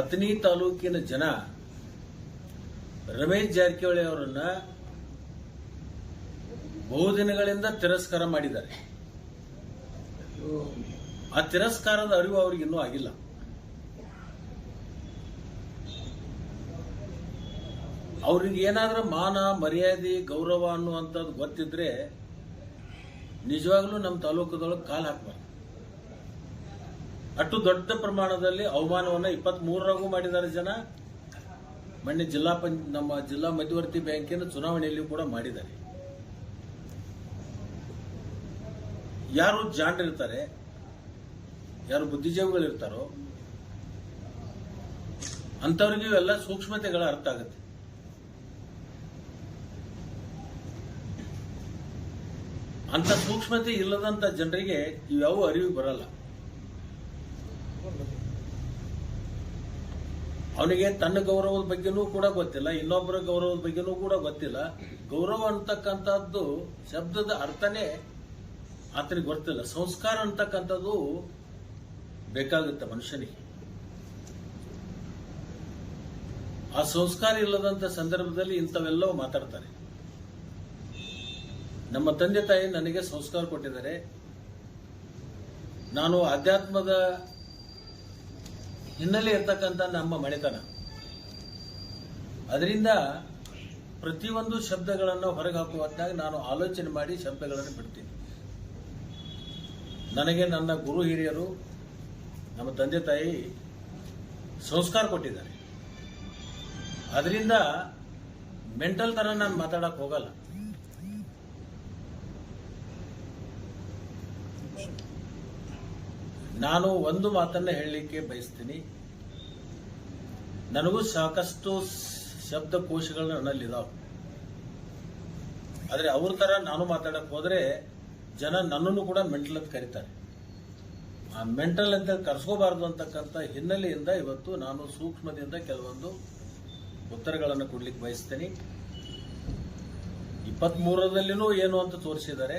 ಅಥಣಿ ತಾಲೂಕಿನ ಜನ ರಮೇಶ್ ಜಾರಕಿಹೊಳಿ ಅವರನ್ನ ಬಹುದಿನಗಳಿಂದ ತಿರಸ್ಕಾರ ಮಾಡಿದ್ದಾರೆ. ಆ ತಿರಸ್ಕಾರದ ಅರಿವು ಅವ್ರಿಗೆ ಇನ್ನೂ ಆಗಿಲ್ಲ. ಅವ್ರಿಗೆ ಏನಾದ್ರೂ ಮಾನ, ಮರ್ಯಾದೆ, ಗೌರವ ಅನ್ನುವಂಥದ್ದು ಗೊತ್ತಿದ್ರೆ ನಿಜವಾಗ್ಲೂ ನಮ್ಮ ತಾಲೂಕದೊಳಗೆ ಕಾಲು ಹಾಕ್ಬಾರ್ದು. ಅಷ್ಟು ದೊಡ್ಡ ಪ್ರಮಾಣದಲ್ಲಿ ಅವಮಾನವನ್ನು ಇಪ್ಪತ್ತ್ ಮೂರರಾಗೂ ಮಾಡಿದ್ದಾರೆ ಜನ. ಮೊನ್ನೆ ಜಿಲ್ಲಾ ಪಂಚ, ನಮ್ಮ ಜಿಲ್ಲಾ ಮಧ್ಯವರ್ತಿ ಬ್ಯಾಂಕಿನ ಚುನಾವಣೆಯಲ್ಲಿ ಕೂಡ ಮಾಡಿದ್ದಾರೆ. ಯಾರು ಜಾಣರಿರ್ತಾರೆ ಯಾರು ಬುದ್ಧಿಜೀವಿಗಳಿರ್ತಾರೋ ಅಂಥವ್ರಿಗೆ ಇವೆಲ್ಲ ಸೂಕ್ಷ್ಮತೆಗಳ ಅರ್ಥ ಆಗುತ್ತೆ. ಅಂತ ಸೂಕ್ಷ್ಮತೆ ಇಲ್ಲದಂತ ಜನರಿಗೆ ಇವ್ಯಾವ ಅರಿವು ಬರಲ್ಲ. ಅವನಿಗೆ ತನ್ನ ಗೌರವದ ಬಗ್ಗೆನೂ ಕೂಡ ಗೊತ್ತಿಲ್ಲ, ಇನ್ನೊಬ್ಬರ ಗೌರವದ ಬಗ್ಗೆನೂ ಕೂಡ ಗೊತ್ತಿಲ್ಲ. ಗೌರವ ಅಂತಕ್ಕಂಥದ್ದು ಶಬ್ದದ ಅರ್ಥನೇ ಆತನಿಗೆ ಗೊತ್ತಿಲ್ಲ. ಸಂಸ್ಕಾರ ಅಂತಕ್ಕಂಥದ್ದು ಬೇಕಾಗುತ್ತೆ ಮನುಷ್ಯನಿಗೆ. ಆ ಸಂಸ್ಕಾರ ಇಲ್ಲದಂತ ಸಂದರ್ಭದಲ್ಲಿ ಇಂಥವೆಲ್ಲವೂ ಮಾತಾಡ್ತಾರೆ. ನಮ್ಮ ತಂದೆ ತಾಯಿ ನನಗೆ ಸಂಸ್ಕಾರ ಕೊಟ್ಟಿದ್ದಾರೆ. ನಾನು ಅಧ್ಯಾತ್ಮದ ಹಿನ್ನೆಲೆ ಇರ್ತಕ್ಕಂಥ ನಮ್ಮ ಮನೆತನ. ಅದರಿಂದ ಪ್ರತಿಯೊಂದು ಶಬ್ದಗಳನ್ನು ಹೊರಗೆ ಹಾಕುವಂತಾಗ ನಾನು ಆಲೋಚನೆ ಮಾಡಿ ಶಬ್ದಗಳನ್ನು ಬಿಡ್ತೀನಿ. ನನಗೆ ನನ್ನ ಗುರು ಹಿರಿಯರು, ನಮ್ಮ ತಂದೆ ತಾಯಿ ಸಂಸ್ಕಾರ ಕೊಟ್ಟಿದ್ದಾರೆ. ಅದರಿಂದ ಮೆಂಟಲ್ ತರ ನಾನು ಮಾತಾಡಕ್ ಹೋಗಲ್ಲ. ನಾನು ಒಂದು ಮಾತನ್ನ ಹೇಳಲಿಕ್ಕೆ ಬಯಸ್ತೀನಿ. ನನಗೂ ಸಾಕಷ್ಟು ಶಬ್ದಕೋಶಗಳು ನನ್ನಲ್ಲಿದಾವೆ. ಆದರೆ ಅವ್ರ ಥರ ನಾನು ಮಾತಾಡಕ್ಕೆ ಹೋದ್ರೆ ಜನ ನನ್ನನ್ನು ಕೂಡ ಮೆಂಟಲ್ ಅಂತ ಕರೀತಾರೆ. ಆ ಮೆಂಟಲ್ ಅಂತ ಕರ್ಸ್ಕೋಬಾರ್ದು ಅಂತಕ್ಕಂಥ ಹಿನ್ನೆಲೆಯಿಂದ ಇವತ್ತು ನಾನು ಸೂಕ್ಷ್ಮದಿಂದ ಕೆಲವೊಂದು ಉತ್ತರಗಳನ್ನು ಕೊಡ್ಲಿಕ್ಕೆ ಬಯಸ್ತೇನೆ. ಇಪ್ಪತ್ತ್ಮೂರರಲ್ಲಿನೂ ಏನು ಅಂತ ತೋರಿಸಿದ್ದಾರೆ.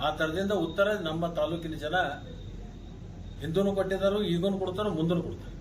ಆ ತರದಿಂದ ಉತ್ತರ ನಮ್ಮ ತಾಲೂಕಿನ ಜನ ಹಿಂದೂನು ಕೊಟ್ಟಿದ್ದಾರೆ ಈಗೂನು ಕೊಡ್ತಾರೆ ಮುಂದೂ ಕೊಡ್ತಾರೆ.